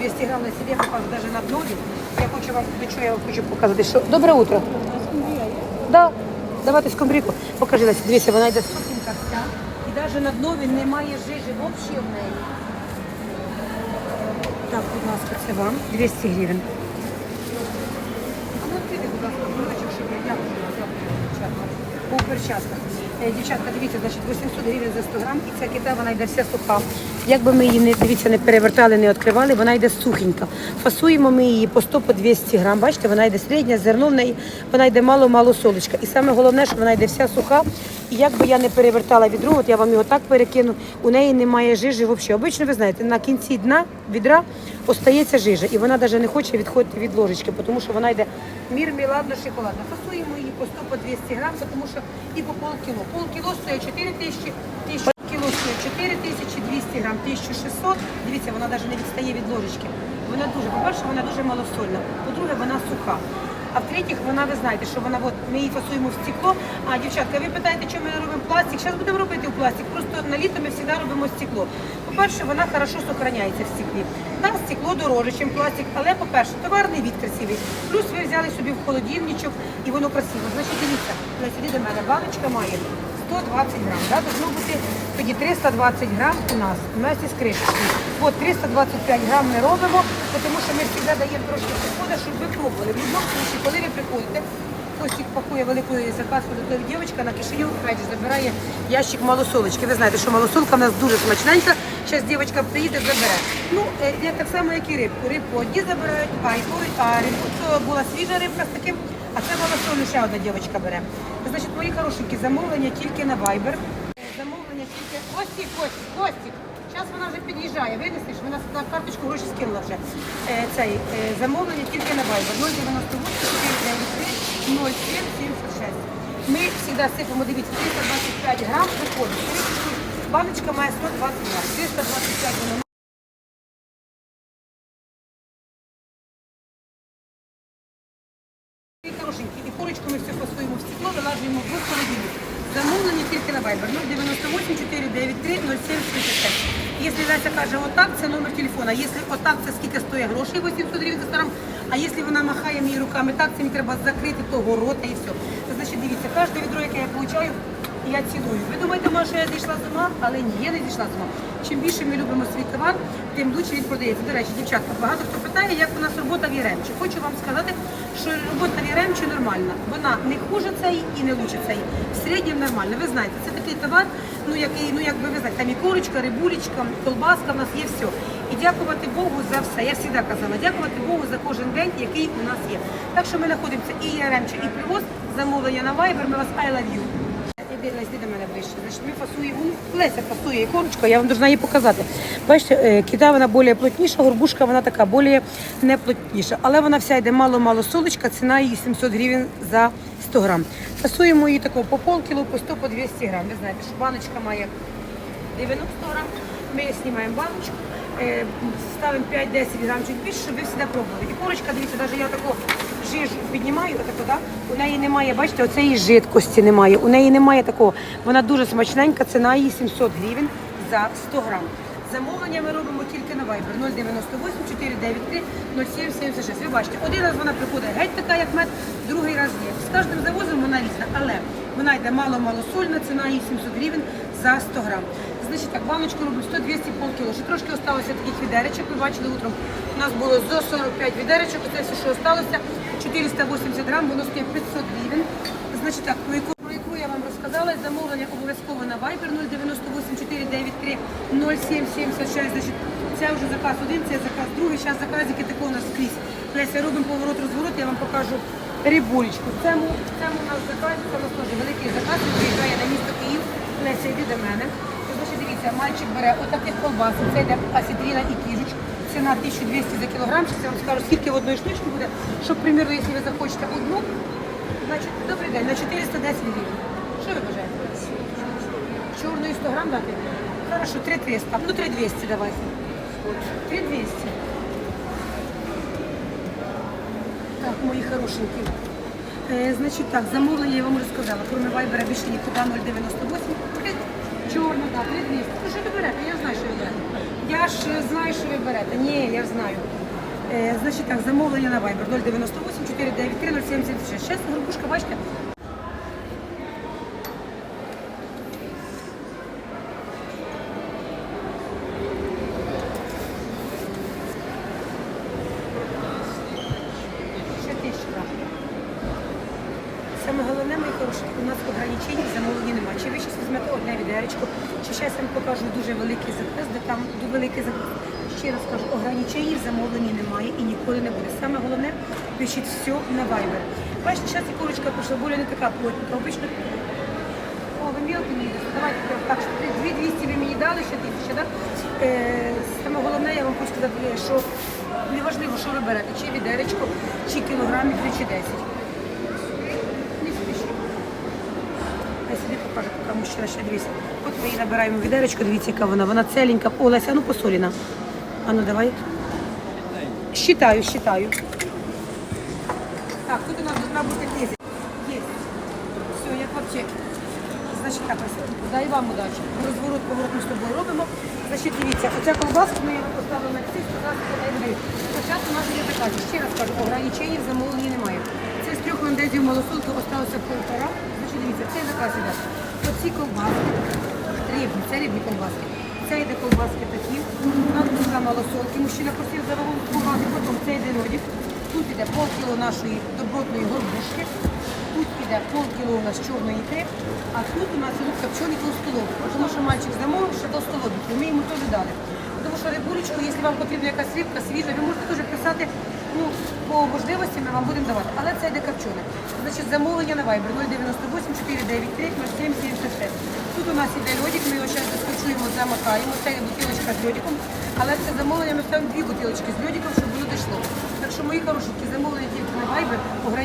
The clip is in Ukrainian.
200 грам на себе покажу навіть на днові. Я хочу вам, до чого я вам хочу показати, що... Добре утро. Да. Давайте скумбрійку. Покажи, Леся, дивіться, вона йде сухенька вся. І навіть на днові немає жижі взагалі в неї. Так, будь ласка, це вам 200 гривень. Ну перчатках. Е, Дівчатка, дивіться, значить 800 гривень за 100 грам, і ця кита, вона йде вся суха. Як би ми її не дивіться, не перевертали, не відкривали, вона йде сухенька. Фасуємо ми її по 100 по 200 грам. Бачите, вона йде середня, зерно в неї, вона йде мало-мало солочка. І саме головне, що вона йде вся суха. І як би я не перевертала відро, от я вам його так перекину, у неї немає жижі взагалі. Обично, ви знаєте, на кінці дна відра остається жижа, і вона навіть не хоче відходити від ложечки, тому що вона йде мірміладно шоколадно. Фасуємо її по 100 по 200 грам, тому що і по полкіло. Полкіло стоїть 4 тисячі, кіло 4 тисячі, 200 грам 1600. Дивіться, вона навіть не відстає від ложечки. Вона дуже, по-перше, вона дуже малосольна. По-друге, вона суха. А в-третіх, вона, ви знаєте, що вона, от, ми її фасуємо в стекло. А, дівчатка, ви питаєте, чому ми робимо пластик? Зараз будемо робити в пластик. Просто на літо ми завжди робимо стекло. По-перше, вона хорошо сохраняється в стеклі. Да, стекло дороже, ніж пластик, але, по-перше, товарний від красивий. Плюс ви взяли собі в холодильничок і воно красиво. Значить, дивіться, Леся, іди до мене, баночка має 120 грам. Да? Должно бути тоді 320 грам у нас вместе з кришкою. От 325 грам ми робимо, тому що ми завжди даємо трошки приходу, щоб ви пробували. В будь-якому випадку, коли ви приходите, Костік пакує великий заказ, коли дівчинка на кишеню опять забирає ящик малосолочки. Ви знаєте, що малосолка в нас дуже смачненька. Зараз дівчинка приїде, забере. Ну, е, я так само, як і рибку. Рибку одні забирають, а і той, а рибку це була свіжа рибка з таким, а це малосолю ще одна дівчинка бере. Значить, мої хорошенькі, замовлення тільки на Viber. Замовлення тільки. Костік, Костік, Костік. Зараз вона вже під'їжджає, винесеш, вона на карточку гроші скинула вже. Е, цей, е, замовлення тільки на Viber 098 493 0776. Ми завжди сипемо, дивіться, 325 грам виходить. Баночка має 120 грам. 325 вона І хорошенькі, і курочку ми все пасуємо в стекло, вилажуємо в холодильник. Замовлення тільки на Viber 098 493 0735. Якщо Леся каже отак, це номер телефона. Якщо отак, це скільки стоїть грошей, 800 гривень за старом. А якщо вона махає мені руками так, це мені треба закрити того рота і все. Це значить, дивіться, кожне відро, яке я получаю, я ціную. Ви думаєте, може, я зійшла з ума, але ні, я не зійшла з ума. Чим більше ми любимо свій товар, тим лучше він продається. До речі, дівчатка, багато хто питає, як у нас робота в Яремчі. Хочу вам сказати, що робота в Яремчі нормальна. Вона не хуже цієї і не лучше цієї. В середньому нормально. Ви знаєте, це такий товар, ну який, ну як би ви знаєте, там і курочка, рибулечка, колбаска, в нас є все. І дякувати Богу за все. Я завжди казала, дякувати Богу за кожен день, який у нас є. Так що ми знаходимося і Яремчі, і привоз, замовлення на Viber, ми вас I love you. Ми фасуємо, Леся фасує ікорочку, я вам должна її показати. Бачите, е, кита вона більш плотніша, горбушка вона така більш не плотніша. Але вона вся йде мало-мало солочка, ціна її 700 гривень за 100 грам. Фасуємо її такого по полкіло, по 100, по 200 грам. Ви знаєте, що баночка має 90 грам. Ми знімаємо баночку, ставимо 5-10 грам чуть більше, щоб ви завжди пробували. І корочка, дивіться, навіть я таку жижу піднімаю, отаку, да? у неї немає, бачите, оцеї жидкості немає. У неї немає такого. Вона дуже смачненька, ціна її 700 гривень за 100 грам. Замовлення ми робимо тільки на Viber 098 493 0776. Ви бачите, один раз вона приходить геть така, як мед, другий раз є. З кожним завозом вона різна, але вона йде мало-мало сольна, ціна її 700 гривень за 100 грам. Значить так, баночку робимо 100-200 полкіло. Ще трошки осталося таких відеречок, ви бачили утром. У нас було зо 45 відеречок, оце все, що осталося, 480 грам, воно стоїть 500 гривень. Значить так, про яку, про яку я вам розказала, замовлення обов'язково на Viber 098 493 0776. Значить, це вже заказ один, це заказ другий. Зараз заказики тако у нас скрізь. Леся, робимо поворот, розворот, я вам покажу рибулечку. Це у нас заказ, це у нас теж великий заказ, він приїжджає на місто Київ. Леся, йди до мене. Дивіться, мальчик бере отаких колбасок, це йде асітріна і кіжуч. Ціна 1200 за кілограм. Зараз я вам скажу, скільки в одної штучки буде, щоб, примірно, якщо ви захочете одну, значить, добрий день, на 410 гривень. Що ви бажаєте? Чорної 100 грам дати? Хорошо, 3300. Ну, 3200 давайте. 3200. Так, мої хорошенькі. Е, значить так, замовлення я вам вже сказала. Кроме вайбера більше нікуди 098. Чорна, так, 3200. Ну що ви берете? Я знаю, що ви берете. Я ж знаю, що ви берете. Ні, я знаю. Е, значить так, замовлення на Viber 098 493 0776. Зараз групушка, бачите? Ще тисяча. Головне, мої хороші, у нас ограничень в замовленні немає. Чи ви зараз візьмете одне відеречко, чи зараз я вам покажу дуже великий заказ, де там великий заказ. Ще раз кажу, ограничень в замовленні немає і ніколи не буде. Саме головне, пишіть все на Viber. Бачите, зараз і курочка пішла, боля не така плотненька. Обично о, ви мілки мені дасте. Давайте так, що 2200 ви мені дали, ще тисяча, так? Е, саме головне, я вам хочу сказати, що неважливо, що ви берете, чи відеречко, чи кілограмів, чи 10. Не спішіть. Я собі покажу, поки мужчина ще дивіться. От ми її набираємо відеречко, дивіться, яка вона. Вона ціленька. О, Леся, ну посоліна. А ну давай. Считаю, считаю. Так, тут у нас должна бути тисяча. Є. Все, як в. Значить, так, ось, дай вам удачі. Розворот, поворот ми з тобою робимо. Значить, дивіться, оця колбаска, ми поставили на що дай даю. Спочатку у нас є така, ще раз кажу, ограничень в немає. Це з трьох ландезів малосолки осталося полтора. Значить, дивіться, цей заказ іде. Оці колбаски, рибні, це рибні колбаски. Це йде колбаски такі, у нас тут малосолки. Мужчина просив за вагон купувати, потім це йде льодик. Тут іде полкіло нашої добротної горбушки. Тут піде полкіло у нас чорної ікри, а тут у нас ідуть копчені толстолобики. Тому що мальчик замовив, що толстолобики, ми йому теж дали. Тому що рибулечку, якщо вам потрібна якась рибка свіжа, ви можете теж писати, ну, по можливості ми вам будемо давати. Але це йде копчене. Значить, замовлення на Viber 098 493 0776. Тут у нас іде льодик, ми його зараз заскочуємо, замотаємо. Це є бутилочка з льодиком. Але це замовлення ми ставимо дві бутилочки з льодиком, щоб воно дійшло. Так що, мої хорошенькі, замовлення тільки на Viber, ограничення.